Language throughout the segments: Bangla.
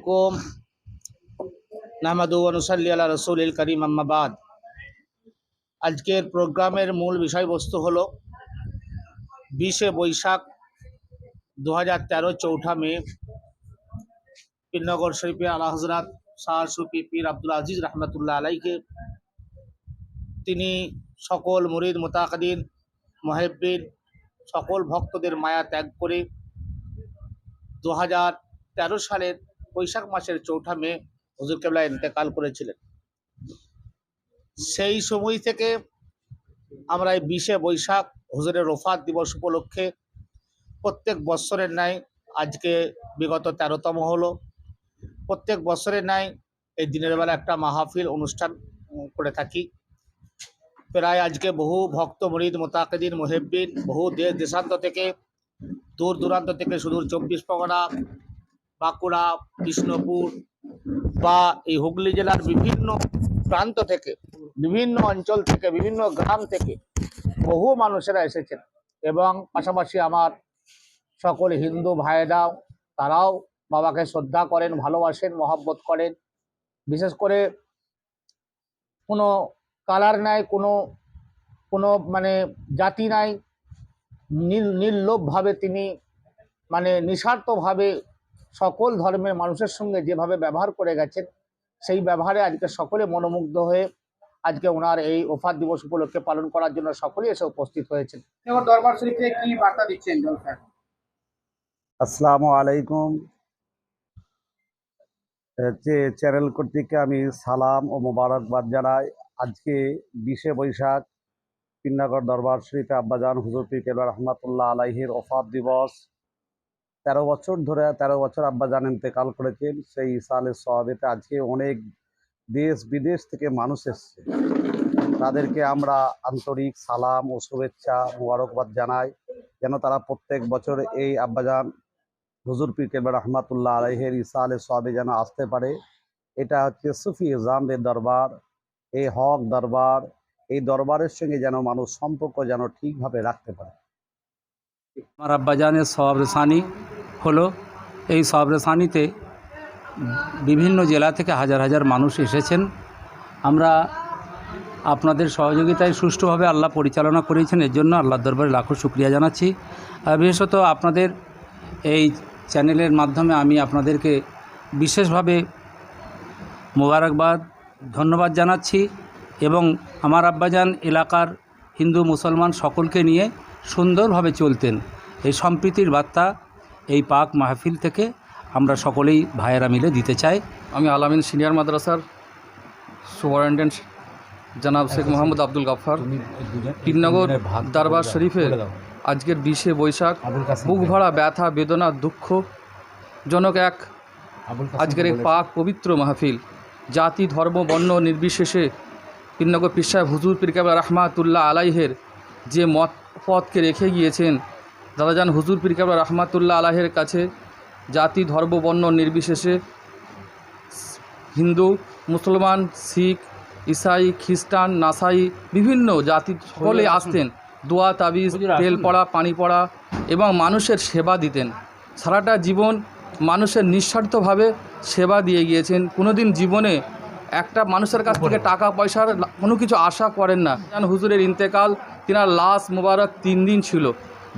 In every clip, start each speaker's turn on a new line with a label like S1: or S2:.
S1: আলাইকুম। নাহমাদু অনুসাল্লি আল্লাহ রসুল করিম আম্মাবাদ আজকের প্রোগ্রামের মূল বিষয়বস্তু হলো বিশে বৈশাখ দু হাজার তেরো চৌঠা মে। পীরনগর শরীফে আলা হজরত শাহ সুফি পীর আব্দুল আজিজ রহমতুল্লাহ আলাইকে তিনি সকল মুরিদ, মোতাকদিন, মহেব্বিন, সকল ভক্তদের মায়া ত্যাগ করে দু হাজার তেরো সালের বৈশাখ মাসের চৌঠা মে হুজুর কেবলা ইন্তেকাল করেছিলেন। সেই সময় থেকে আমরা এই বিশে বৈশাখ হুজুরের রোফাত দিবস উপলক্ষে প্রত্যেক বৎসরের ন্যায় আজকে বিগত তেরোতম হলো। প্রত্যেক বছরের ন্যায় এই দিনের বেলা একটা মাহফিল অনুষ্ঠান করে থাকি। প্রায় আজকে বহু ভক্ত, মরিদ, মোতাকেদিন, মুহেব্বিন, বহু দেশ দেশান্ত থেকে দূর দূরান্ত থেকে সুদূর চব্বিশ পরগনা বাঁকুড়া, কৃষ্ণপুর বা এই হুগলি জেলার বিভিন্ন প্রান্ত থেকে, বিভিন্ন অঞ্চল থেকে, বিভিন্ন গ্রাম থেকে বহু মানুষেরা এসেছেন এবং পাশাপাশি আমার সকল হিন্দু ভাইয়েরাও, তারাও বাবাকে শ্রদ্ধা করেন, ভালোবাসেন, মহাব্বত করেন। বিশেষ করে কোনো কালার নাই, কোনো কোনো মানে জাতি নাই নির নির্লোভভাবে তিনি মানে নিঃস্বার্থভাবে সকল ধর্মের মানুষের সঙ্গে যেভাবে ব্যবহার করে গেছেন সেই ব্যবহারে আজকে সকলে মনোমুগ্ধ হয়ে আজকে ওনার এই ওফার দিবস উপলক্ষে পালন করার জন্য সকলেই এসে উপস্থিত হয়েছেন।
S2: এবং দরবার শরীফে কি বার্তা দিচ্ছেন
S3: আসসালামু আলাইকুম। যে চ্যানেল কর্তৃক আমি সালাম ও মোবারকবাদ জানাই। আজকে বিশে বৈশাখ পিন্নাগর দরবার শরীফে আব্বাজান হুজুর পীর কেবলা রহমাতুল্লাহ আলাইহির ওফাত দিবস। তেরো বছর ধরে, তেরো বছর আব্বাজান ইন্তেকাল করেছেন, সেই সালের সহাবেতে আজকে অনেক দেশ বিদেশ থেকে মানুষ এসছে। তাদেরকে আমরা আন্তরিক সালাম ও শুভেচ্ছা মোবারকবাদ জানাই, যেন তারা প্রত্যেক বছর এই আব্বাজান হুজুর পীর কেবলা রহমাতুল্লাহ আলহের ইসালে সবে যেন আসতে পারে। এটা হচ্ছে সুফি ইজামদের দরবার, এই হক দরবার, এই দরবারের সঙ্গে যেন মানুষ সম্পর্ক যেন ঠিকভাবে রাখতে পারে।
S4: আমার আব্বাজানের সব রেসানি হলো। এই সব রেসানিতে বিভিন্ন জেলা থেকে হাজার হাজার মানুষ এসেছেন। আমরা আপনাদের সহযোগিতায় সুষ্ঠুভাবে আল্লাহ পরিচালনা করেছেন, এর জন্য আল্লাহর দরবারে লাখো শুক্রিয়া জানাচ্ছি। বিশেষত আপনাদের এই চ্যানেলের মাধ্যমে আমি আপনাদেরকে বিশেষভাবে মোবারকবাদ, ধন্যবাদ জানাচ্ছি এবং আমার আব্বাজান এলাকার হিন্দু মুসলমান সকলকে নিয়ে সুন্দরভাবে চলতেন। এই সম্প্রীতির বার্তা এই পাক মাহফিল থেকে আমরা সকলেই ভাইয়েরা মিলে দিতে চাই।
S5: আমি আলামিন সিনিয়র মাদ্রাসার সুপারিনটেন্ডেন্ট জনাব শেখ মোহাম্মদ আব্দুল গাফার তিননগর দরবার শরীফের আজকের বিশে বৈশাখ বুক ভরা ব্যথা বেদনা দুঃখ জনক এক আজকের এই পাক পবিত্র মাহফিল। জাতি ধর্ম বর্ণ নির্বিশেষে তিননগর পিসাহ হুজুর পিরকাবা রহমাতুল্লাহ আলাইহের যে মত পথকে রেখে গিয়েছেন। দাদাজান হুজুর পিরকাবা রহমাতুল্লাহ আলাহের কাছে জাতি ধর্ম বর্ণ নির্বিশেষে হিন্দু মুসলমান শিখ ইসাই খ্রিস্টান নাসাই বিভিন্ন জাতি সকলে আসতেন। দোয়া তাবিজ তেল পড়া পানি পড়া এবং মানুষের সেবা দিতেন। সারাটা জীবন মানুষের নিঃস্বার্থভাবে সেবা দিয়ে গিয়েছেন। কোনোদিন জীবনে একটা মানুষের কাছ থেকে টাকা পয়সার কোনো কিছু আশা করেন না। যেন হুজুরের ইন্তেকাল তিনার লাশ মোবারক তিন দিন ছিল।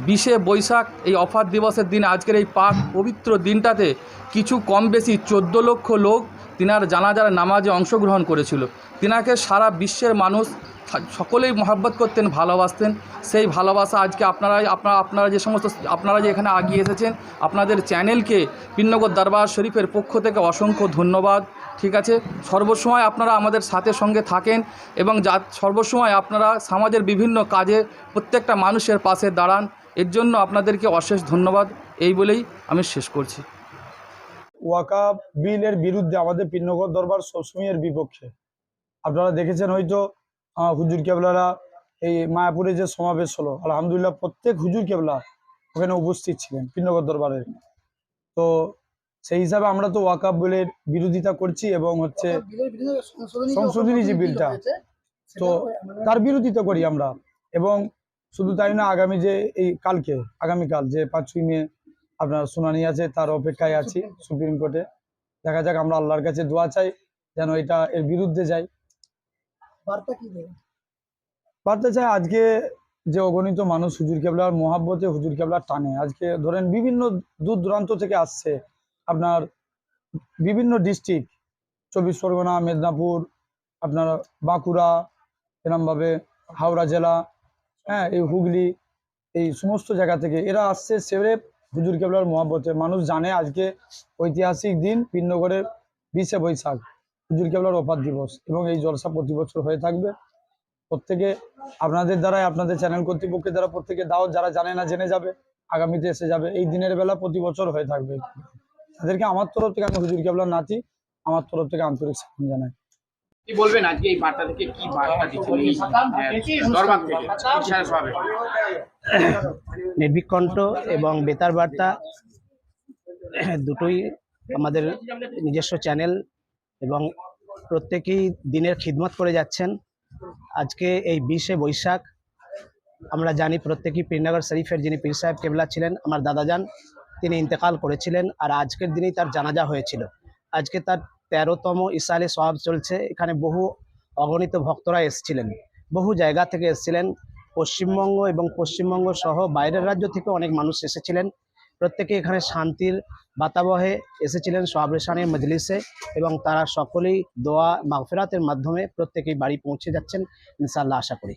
S5: বিশে বৈশাখ এই অফার দিবসের দিন আজকের এই পাক পবিত্র দিনটাতে কিছু কম বেশি চোদ্দ লক্ষ লোক তিনার জানাজার নামাজে অংশগ্রহণ করেছিল। তিনাকে সারা বিশ্বের মানুষ সকলেই মহাব্বত করতেন, ভালোবাসতেন। সেই ভালোবাসা আজকে আপনারাই, আপনারা আপনারা যে সমস্ত, আপনারা যে এখানে আগিয়ে এসেছেন, আপনাদের চ্যানেলকে পিন্নগর দরবার শরীফের পক্ষ থেকে অসংখ্য ধন্যবাদ। ঠিক আছে? সর্বসময় আপনারা আমাদের সাথে সঙ্গে থাকেন এবং যা, সর্বসময় আপনারা সমাজের বিভিন্ন কাজে প্রত্যেকটা মানুষের পাশে দাঁড়ান। এর জন্য আপনাদেরকে অশেষ ধন্যবাদ। এই বলেই আমি শেষ করছি।
S6: ওয়াকা বিলের বিরুদ্ধে আমাদের পিন্নগর দরবার সবসময়ের বিপক্ষে। আপনারা দেখেছেন হয়তো হুজুর কেবলারা এই মায়াপুরে যে সমাবেশ হলো, আলহামদুলিল্লাহ প্রত্যেক হুজুর কেবলা ওখানে উপস্থিত ছিলেন পিন্নগর দরবারে। তো সেই হিসাবে আমরা তো ওয়াকা বিলের বিরোধিতা করছি এবং হচ্ছে সংশোধনী যে বিলটা, তো তার বিরোধিতা করি আমরা। এবং শুধু তাই না আগামী যে এই কালকে আগামীকাল যে পাঁচই মে আপনার শুনানি আছে তার অপেক্ষায় আছি সুপ্রিম কোর্টে। দেখা যাক আমরা আল্লাহর কাছে দোয়া চাই যেন এটা এর বিরুদ্ধে যাই বার্তা চাই আজকে যে অগণিত মানুষ হুজুর কেবলার মহাব্বতে হুজুর কেবলার টানে। আজকে ধরেন বিভিন্ন দূর দূরান্ত থেকে আসছে। আপনার বিভিন্ন ডিস্ট্রিক্ট চব্বিশ পরগনা, মেদিনীপুর, আপনার বাঁকুড়া, এরমভাবে হাওড়া জেলা হ্যাঁ এই হুগলি, এই সমস্ত জায়গা থেকে এরা আসছে সেরে হুজুর কেবলার মহাব্বতে। মানুষ জানে আজকে ঐতিহাসিক দিন পিন্নগরের বিশে বৈশাখ, হুজুর কেবলার অপার দিবস এবং এই জলসা প্রতি বছর হয়ে থাকবে। প্রত্যেকে আপনাদের দ্বারাই, আপনাদের চ্যানেল কর্তৃপক্ষের দ্বারা প্রত্যেকে দাও যারা জানে না জেনে যাবে, আগামীতে এসে যাবে। এই দিনের বেলা প্রতি বছর হয়ে থাকবে। তাদেরকে আমার তরফ থেকে আমি হুজুর কেবলার নাতি আমার তরফ থেকে আন্তরিক সালাম জানাই।
S2: কি বলবেন আজকে এই বার্তা থেকে? কি বার্তা দিচ্ছেন? এই আহ, দরবার থেকে ইশারা সমাবেশ
S7: নির্ভীক কণ্ঠ এবং বেতার বার্তা দুটোই আমাদের নিজস্ব চ্যানেল এবং প্রত্যেকেই দিনের খিদমত করে যাচ্ছেন। আজকে এই বিশে বৈশাখ আমরা জানি প্রত্যেকেই পীরনগর শরীফের যিনি পীর সাহেব কেবলা ছিলেন আমার দাদাজান। তিনি ইন্তেকাল করেছিলেন আর আজকের দিনেই তার জানাজা হয়েছিল। আজকে তার তেরোতম ইসালে সওয়াব চলছে। এখানে বহু অগণিত ভক্তরা এসেছিলেন। বহু জায়গা থেকে এসেছিলেন। পশ্চিমবঙ্গ এবং পশ্চিমবঙ্গ সহ বাইরের রাজ্য থেকে অনেক মানুষ এসেছিলেন। প্রত্যেকে এখানে শান্তির বাতাবহে এসেছিলেন সোহাবরেশানের মজলিসে এবং তারা সকলেই দোয়া মাগফেরাতের মাধ্যমে প্রত্যেকেই বাড়ি পৌঁছে যাচ্ছেন ইনশাল্লাহ আশা করি।